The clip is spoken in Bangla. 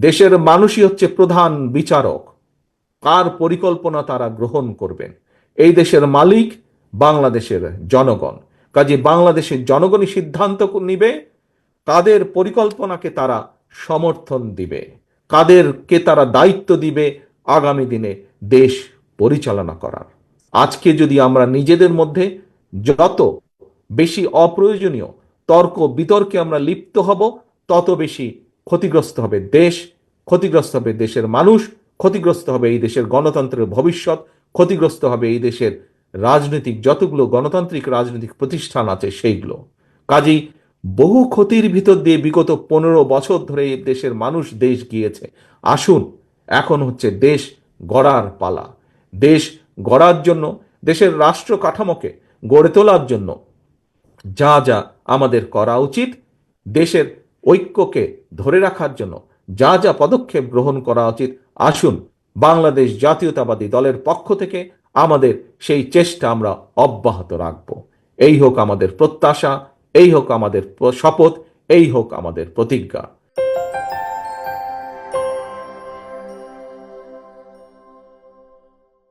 দেশের মানুষই হচ্ছে প্রধান বিচারক। কার পরিকল্পনা তারা গ্রহণ করবেন? এই দেশের মালিক বাংলাদেশের জনগণ। কাজে বাংলাদেশের জনগণই সিদ্ধান্ত নিবে, কাদের পরিকল্পনাকে তারা সমর্থন দিবে, কাদেরকে তারা দায়িত্ব দিবে, আগামী দিনে দেশ পরিচালনা করার। আজকে যদি আমরা নিজেদের মধ্যে যত বেশি অপ্রয়োজনীয় তর্ক বিতর্কে আমরা লিপ্ত হব, তত বেশি ক্ষতিগ্রস্ত হবে দেশ, ক্ষতিগ্রস্ত হবে দেশের মানুষ, ক্ষতিগ্রস্ত হবে এই দেশের গণতন্ত্রের ভবিষ্যৎ, ক্ষতিগ্রস্ত হবে এই দেশের রাজনৈতিক যতগুলো গণতান্ত্রিক রাজনৈতিক প্রতিষ্ঠান আছে সেইগুলো। কাজেই বহু ক্ষতির ভিতর দিয়ে বিগত পনেরো বছর ধরে এই দেশের মানুষ দেশ গিয়েছে। আসুন, এখন হচ্ছে দেশ গড়ার পালা। দেশ গড়ার জন্য, দেশের রাষ্ট্র কাঠামোকে গড়ে তোলার জন্য যা যা আমাদের করা উচিত, দেশের ঐক্যকে ধরে রাখার জন্য যা যা পদক্ষেপ গ্রহণ করা উচিত, আসুন বাংলাদেশ জাতীয়তাবাদী দলের পক্ষ থেকে আমাদের সেই চেষ্টা আমরা অব্যাহত রাখব। এই হোক আমাদের প্রত্যাশা, এই হোক আমাদের শপথ, এই হোক আমাদের প্রতিজ্ঞা।